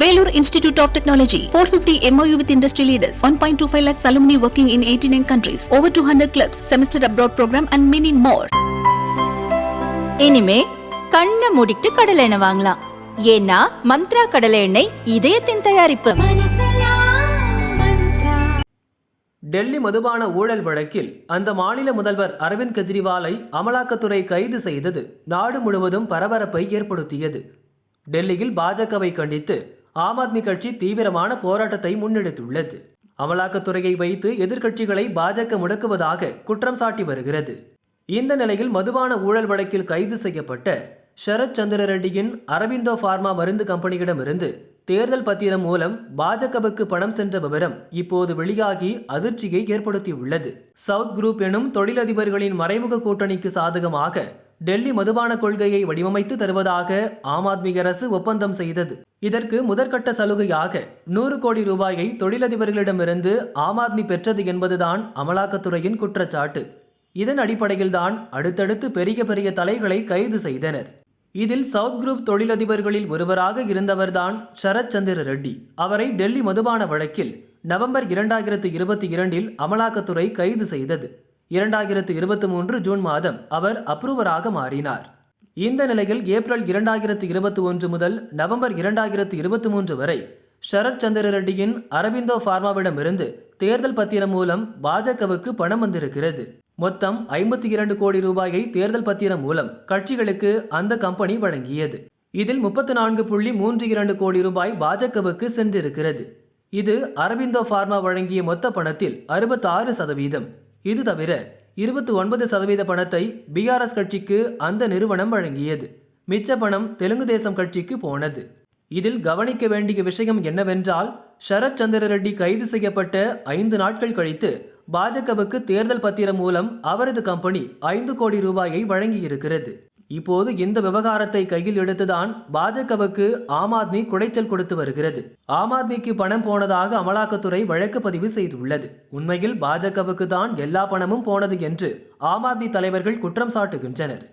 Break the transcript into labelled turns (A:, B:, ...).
A: Vellore Institute of Technology, 450 MOU with industry leaders, 1.25 lakhs alumni working in 89 countries, over 200 clubs, semester abroad program and many more.
B: இனிமே கண்ணை மூடிட்டு கடலை எண்ணெய் வாங்கலாம். ஏன்னா மந்த்ரா கடலை எண்ணெய் இதயத்தின் தயாரிப்பு.
C: டெல்லி மதுபான ஊழல் வழக்கில் அந்த மாநில முதல்வர் அரவிந்த் கெஜ்ரிவாலை அமலாக்கத்துறை கைது செய்தது நாடு முழுவதும் பரபரப்பை ஏற்படுத்தியது. டெல்லியில் பாஜகவை கண்டித்து ஆம் ஆத்மி கட்சி தீவிரமான போராட்டத்தை முன்னெடுத்துள்ளது. அமலாக்கத்துறையை வைத்து எதிர்க்கட்சிகளை பாஜக முடக்குவதாக குற்றம் சாட்டி வருகிறது. இந்த நிலையில் மதுபான ஊழல் வழக்கில் கைது செய்யப்பட்ட சரத் சந்திர ரெட்டியின் அரவிந்தோ ஃபார்மா மருந்து கம்பெனியிடமிருந்து தேர்தல் பத்திரம் மூலம் பாஜகவுக்கு பணம் சென்ற விவரம் இப்போது வெளியாகி அதிர்ச்சியை ஏற்படுத்தியுள்ளது. சவுத் குரூப் எனும் தொழிலதிபர்களின் மறைமுக கூட்டணிக்கு சாதகமாக டெல்லி மதுபான கொள்கையை வடிவமைத்து தருவதாக ஆம் ஆத்மி அரசு ஒப்பந்தம் செய்தது. இதற்கு முதற்கட்ட சலுகையாக நூறு கோடி ரூபாயை தொழிலதிபர்களிடமிருந்து ஆம் ஆத்மி பெற்றது என்பதுதான் அமலாக்கத்துறையின் குற்றச்சாட்டு. இதன் அடிப்படையில்தான் அடுத்தடுத்து பெரிய பெரிய தலைகளை கைது செய்தனர். இதில் சவுத் குரூப் தொழிலதிபர்களில் ஒருவராக இருந்தவர்தான் சரத் சந்திர ரெட்டி. அவரை டெல்லி மதுபான வழக்கில் நவம்பர் இரண்டாயிரத்து இருபத்தி இரண்டில் அமலாக்கத்துறை கைது செய்தது. இரண்டாயிரத்து இருபத்தி மூன்று ஜூன் மாதம் அவர் அப்ரூவராக மாறினார். இந்த நிலையில் ஏப்ரல் இரண்டாயிரத்து இருபத்தி ஒன்று முதல் நவம்பர் இரண்டாயிரத்து இருபத்தி மூன்று வரை சரத் சந்திர ரெட்டியின் அரவிந்தோ பார்மாவிடமிருந்து தேர்தல் பத்திரம் மூலம் பாஜகவுக்கு பணம் வந்திருக்கிறது. மொத்தம் ஐம்பத்தி இரண்டு கோடி ரூபாயை தேர்தல் பத்திரம் மூலம் கட்சிகளுக்கு அந்த கம்பெனி வழங்கியது. இதில் முப்பத்தி நான்கு புள்ளி மூன்று இரண்டு கோடி ரூபாய் பாஜகவுக்கு சென்றிருக்கிறது. இது அரவிந்தோ பார்மா வழங்கிய மொத்த பணத்தில் அறுபத்தாறு சதவீதம். இது தவிர இருபத்தி ஒன்பது சதவீத பணத்தை பிஆர்எஸ் கட்சிக்கு அந்த நிறுவனம் வழங்கியது. மிச்ச பணம் தெலுங்கு தேசம் கட்சிக்கு போனது. இதில் கவனிக்க வேண்டிய விஷயம் என்னவென்றால் சரத் சந்திர ரெட்டி கைது செய்யப்பட்ட ஐந்து நாட்கள் கழித்து பாஜகவுக்கு தேர்தல் பத்திரம் மூலம் அவரது கம்பெனி ஐந்து கோடி ரூபாயை வழங்கியிருக்கிறது. இப்போது இந்த விவகாரத்தை கையில் எடுத்துதான் பாஜகவுக்கு ஆம் ஆத்மி குடைச்சல் கொடுத்து வருகிறது. ஆம் ஆத்மிக்கு பணம் போனதாக அமலாக்கத்துறை வழக்கு பதிவு செய்துள்ளது. உண்மையில் பாஜகவுக்கு தான் எல்லா பணமும் போனது என்று ஆம் ஆத்மி தலைவர்கள் குற்றம் சாட்டுகின்றனர்.